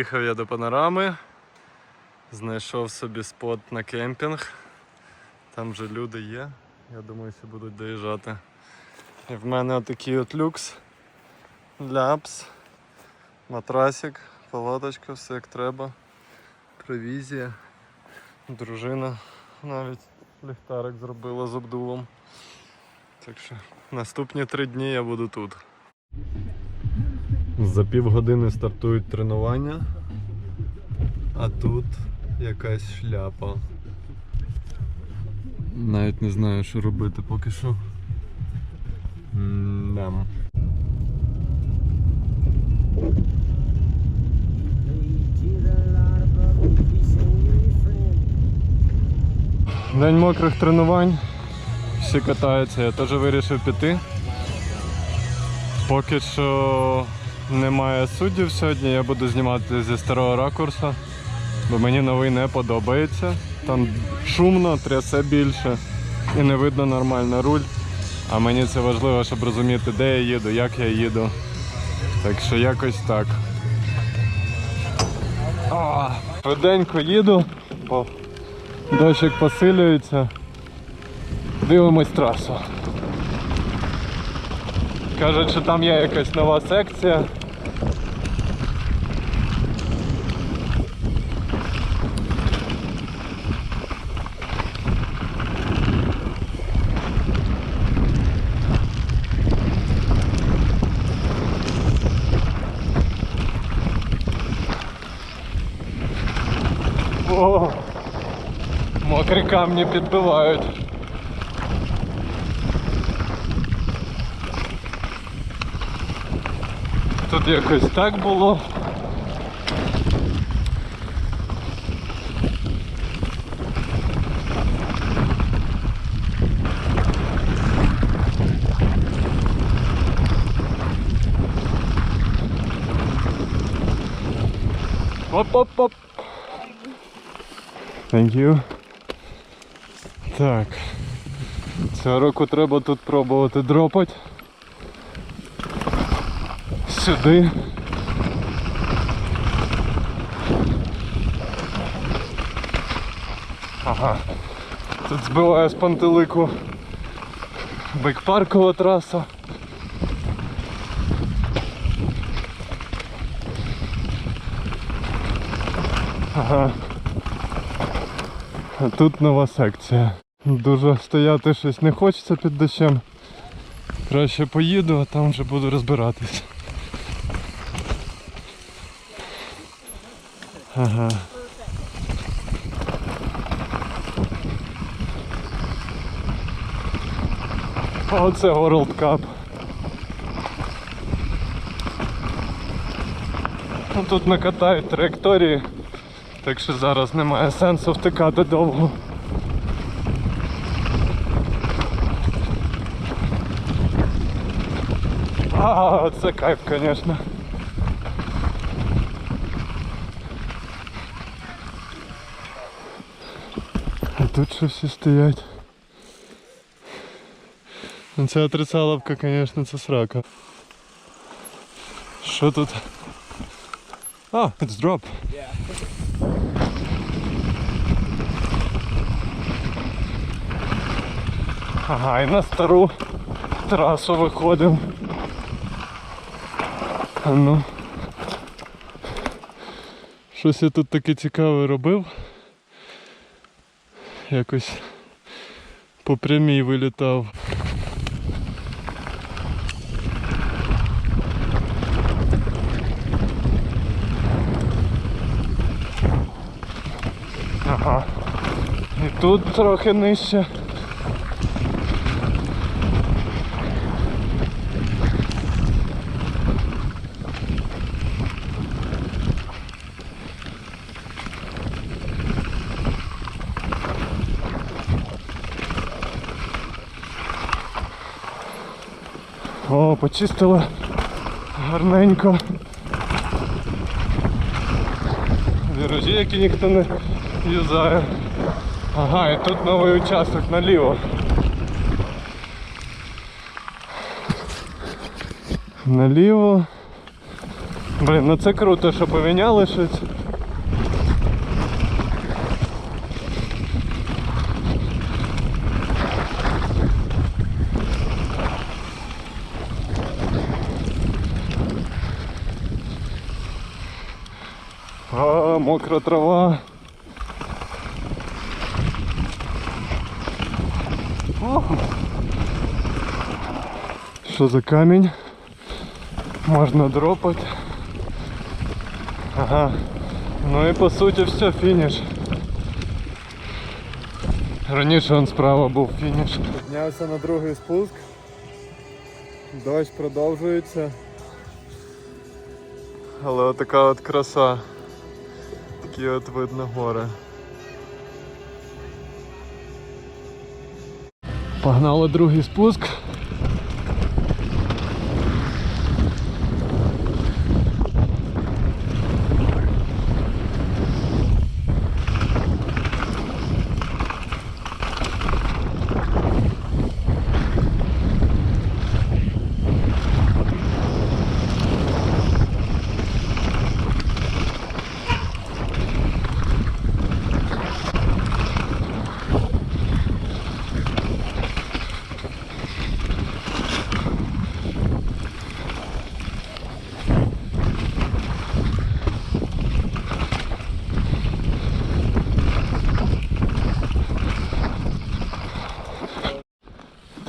Доїхав я до панорами, знайшов собі спот на кемпінг. Там вже люди є. Я думаю, що будуть доїжджати. І в мене отакий от люкс. Ляпс, матрасик, палаточка, все як треба. Провізія, дружина навіть ліхтарик зробила з обдувом. Так що наступні три дні я буду тут. За півгодини стартують тренування, а тут якась шляпа. Навіть не знаю, що робити поки що. М-дам. День мокрих тренувань. Всі катаються, я теж вирішив піти. Поки що немає суддів сьогодні, я буду знімати зі старого ракурсу, бо мені новий не подобається. Там шумно, трясе більше і не видно нормально руль. А мені це важливо, щоб розуміти, де я їду, як я їду. Так що якось так. А, Швиденько їду, бо дощик посилюється. Дивимось трасу. Кажуть, що там є якась нова секція. О, мокрі камні підбивають. Тут якось так було. Оп-оп-оп. Thank you. Так. Цього року треба тут пробувати дропати. Сюди. Ага. Тут збиває з пантелику бейкпаркова траса. Ага. А тут нова секція. Дуже стояти щось не хочеться під дощем. Краще поїду, а там вже буду розбиратись. Ага. Оце World Cup. Ну, Тут накатають траєкторії, так що зараз немає сенсу втикати довго. А, це кайф, звісно. А тут що всі стоять. Ну, Ця отрицаловка, звісно, це срака. Що тут? А, it's drop. Ага, і на стару трасу виходимо. А ну. Щось я тут таке цікаве робив. Якось по прямій вилітав. Ага. І тут трохи нижче. О, почистили гарненько. Віражі, які ніхто не юзає. Ага, і тут новий участок наліво. Наліво. Блін, ну це круто, що поміняли щось. мокра трава. Ох. Що за камінь? Можна дропати. Ага. Ну і по суті все, фініш. Раніше он справа був фініш. Піднявся на другий спуск. Дощ продовжується. Але отака от краса. Такі от видно гори. Погнали другий спуск.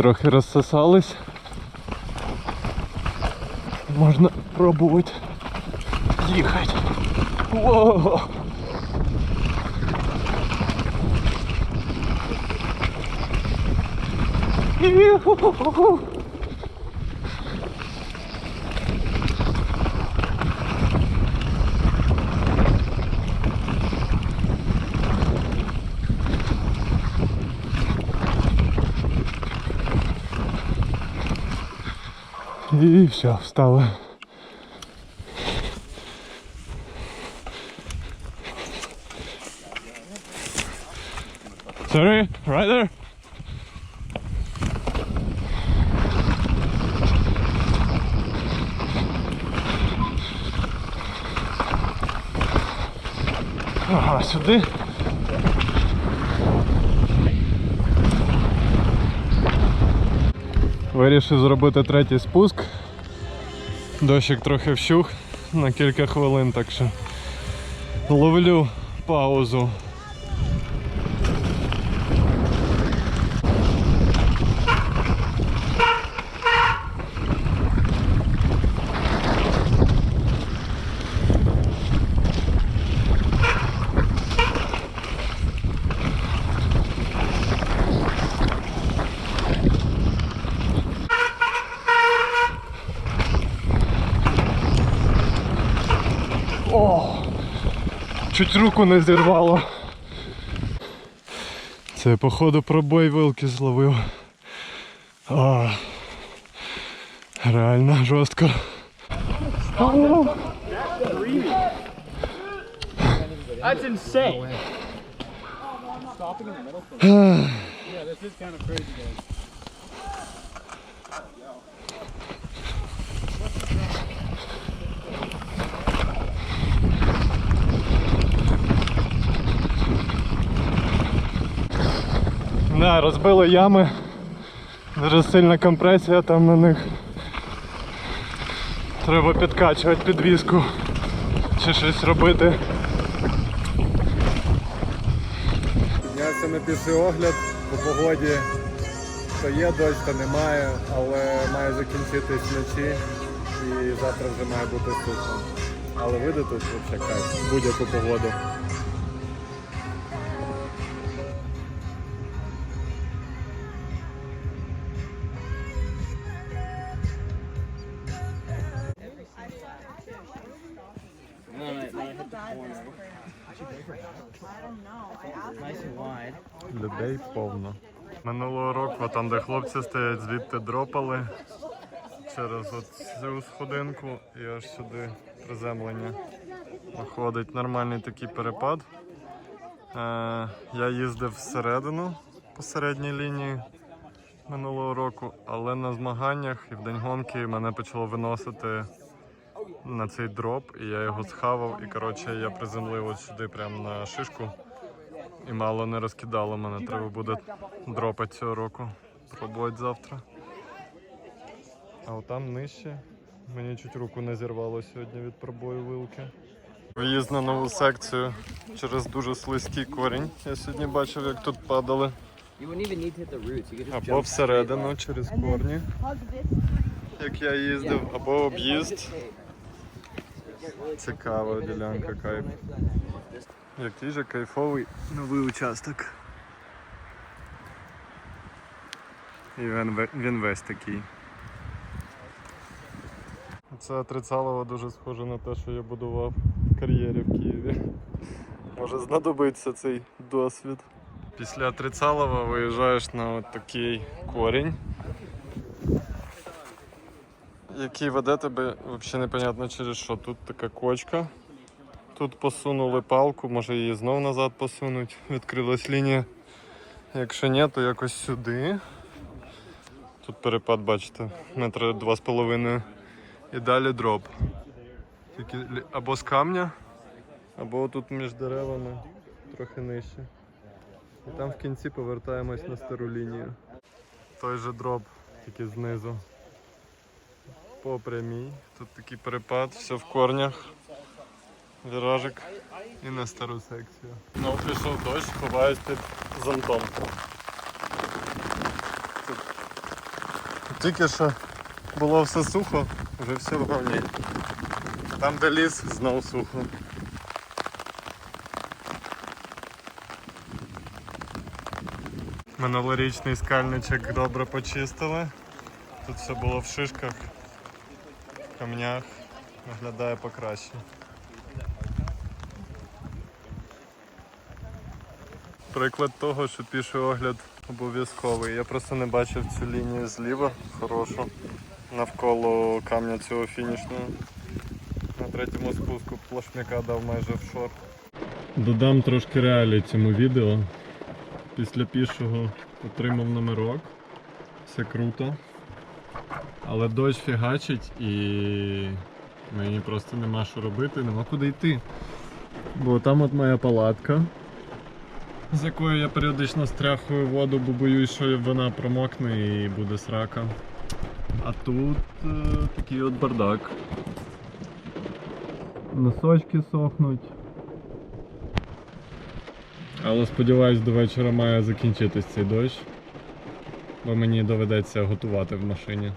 Трохи розсосались. Можна пробувати їхати. Воу! Іху-ху-ху. І все, встали. Sorry, right there. Ага, сюди. Вирішив зробити третій спуск. Дощик трохи вщух на кілька хвилин, так що ловлю паузу. Чуть руку не зірвало. Це походу пробой вилки зловив. А, реально жорстко. That's insane. Stopping in the middle. yeah, this is kind of crazy, guys. Да, розбили ями. Дуже сильна компресія там на них. Треба підкачувати підвіску чи щось робити. Піднявся на піший огляд по погоді. То є дощ, то немає, але має закінчитись вночі і завтра вже має бути сухо. Але види тут взагалі кайф, будь-яку погоду. Людей повно. Минулого року, там де хлопці стоять, звідти дропали через цю сходинку і аж сюди приземлення. Виходить нормальний такий перепад. Е, я їздив всередину по середній лінії минулого року, але на змаганнях і в день гонки мене почало виносити на цей дроп, і я його схавав. І коротше я приземлив от сюди прямо на шишку. І мало не розкидало мене. Треба буде дропати цього року. Пробувати завтра. А от там нижче. Мені чуть руку не зірвало сьогодні від пробою вилки. Виїзд на нову секцію через дуже слизький корінь. Я сьогодні бачив, як тут падали. Або всередину через корні, як я їздив, або об'їзд. Цікава ділянка кайф. Який же кайфовий новий участок. І він, він весь такий. Це отрицалово дуже схоже на те, що я будував в кар'єрі в Києві. Може знадобиться цей досвід. Після отрицалова виїжджаєш на от такий корінь, який веде тебе взагалі непонятно через що. Тут така кочка. Тут посунули палку, може її знов назад посунуть. Відкрилась лінія. Якщо ні, то якось сюди. Тут перепад, бачите, метра два з половиною. І далі дроп. Тільки або з камня, або тут між деревами трохи нижче. І там в кінці повертаємось на стару лінію. Той же дроп, тільки знизу. По прямій. Тут такий перепад, все в корнях. Віражик і на стару секцію. Ну, пішов дощ, ховаюсь під зонтом. Тільки що було все сухо, вже все в говні. Там, де ліс, знов сухо. Минулорічний скальничок добре почистили. Тут все було в шишках, камнях, виглядає покраще. Приклад того, що піший огляд обов'язковий. Я просто не бачив цю лінію зліва хорошу навколо камня цього фінішного. На третьому спуску плашмяка дав майже в шор. Додам трошки реалій цьому відео. Після пішого отримав номерок. Все круто. Але дощ фігачить і мені просто нема що робити, нема куди йти. Бо там от моя палатка, з якою я періодично стряхую воду, бо боюсь, що вона промокне і буде срака. А тут е, такий от бардак. Носочки сохнуть. Але сподіваюсь, до вечора має закінчитись цей дощ, бо мені доведеться готувати в машині.